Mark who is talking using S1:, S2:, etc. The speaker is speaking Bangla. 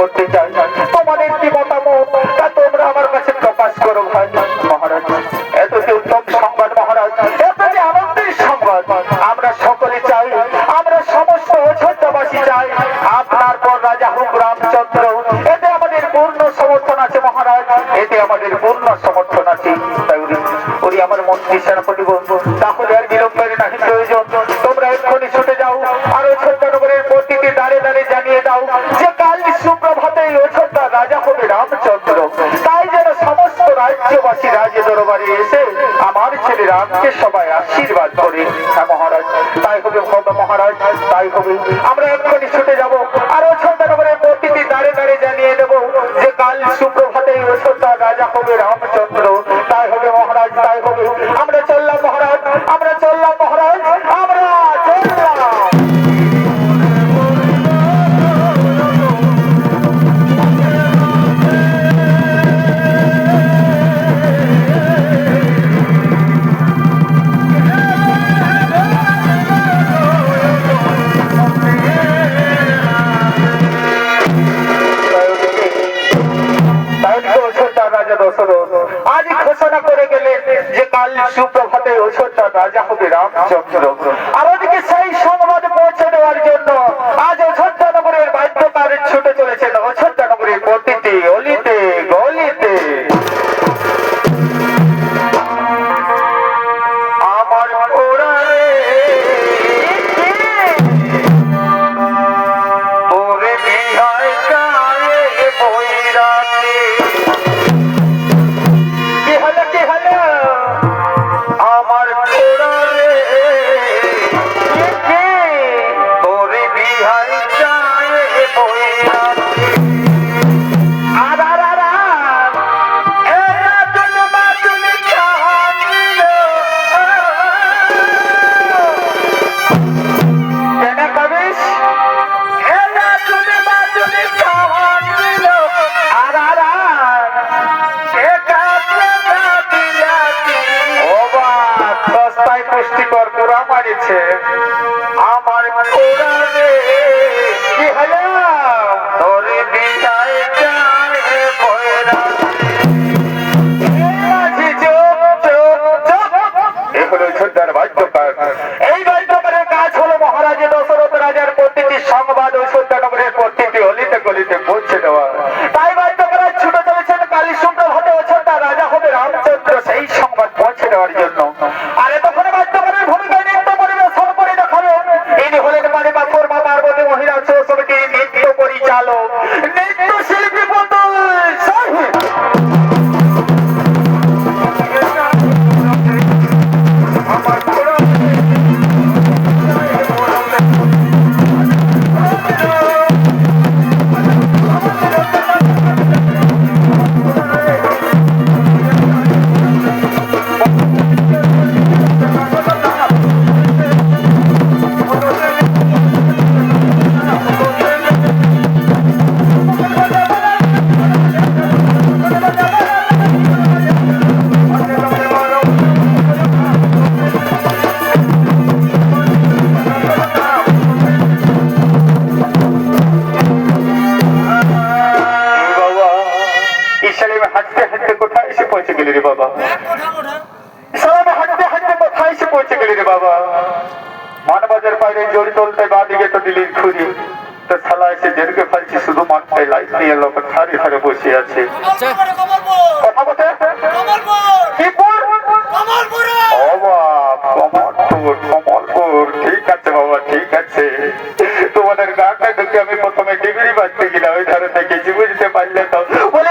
S1: করতে চাই। তোমাদের কি মতামত তা তোমরা আমার কাছে প্রকাশ করো ভাই। মহারাজ, এত কি উত্তম সংবাদ মহারাজ, এত যে আনন্দের সংবাদ, আমরা সকলে চাই, আমরা সমস্ত অযোধ্যাবাসী চাই। আপনার পর রাজা হোক রামচন্দ্র, এতে আমাদের পূর্ণ সমর্থন আছে মহারাজ, এতে আমাদের পূর্ণ সমর্থন আছে। তাই উনি আমার মন্ত্রী সেনাপতি বন্ধু তাহলে আর বিলম্বের নাহি প্রয়োজন। তোমরা এক্ষুনি ছুটে যাও। রাজ্যবাসী রাজ দরবারে এসে আমার ছেলে রামকে সবাই আশীর্বাদ করে। হ্যাঁ মহারাজ, তাই হবে ভদ্র মহারাজ, তাই হবে। আমরা এক্ষুনি ছুটে যাব। আর অযোধ্যানগরের প্রতিটি দাঁড়ে দাঁড়ে জানিয়ে দেব যে কাল সুপ্রভাতে অযোধ্যা রাজা হবে রামচন্দ্র সুপ্রভাতে অযোধ্যার রাজা হবে রামচন্দ্র। ওদিকে সেই সংবাদ পৌঁছে দেওয়ার জন্য আজ অযোধ্যা নগরের বাদ্যকার ছুটে চলেছেন অযোধ্যা নগরের প্রতিটি অলিতে গলিতে। আমার ওরারে মারিছে আমার কোরআনে কি হলো? এই বাদ্যকারের কাজ হলো মহারাজের দশরথ রাজার প্রতিটি সংবাদ ও এসে গেলি রে বাবা মানবাজার বাইরে জড়ি তুলতে বা দিকে তো দিলির খুঁড়ি তো শালা এসে জেরকে ফেলছি শুধু মাঠটায় লাইট নিয়ে লোক ধারে ধারে বসে আছে। কথা বলতে কি পুর ও বাপ কমলপুর কমলপুর ঠিক আছে বাবা ঠিক আছে। তোমাদের গাটা ঢুকে আমি প্রথমে ডিগ্রি বাজতে গেলাম ওই ধারে দেখেছি বুঝতে পারলে তো? বলে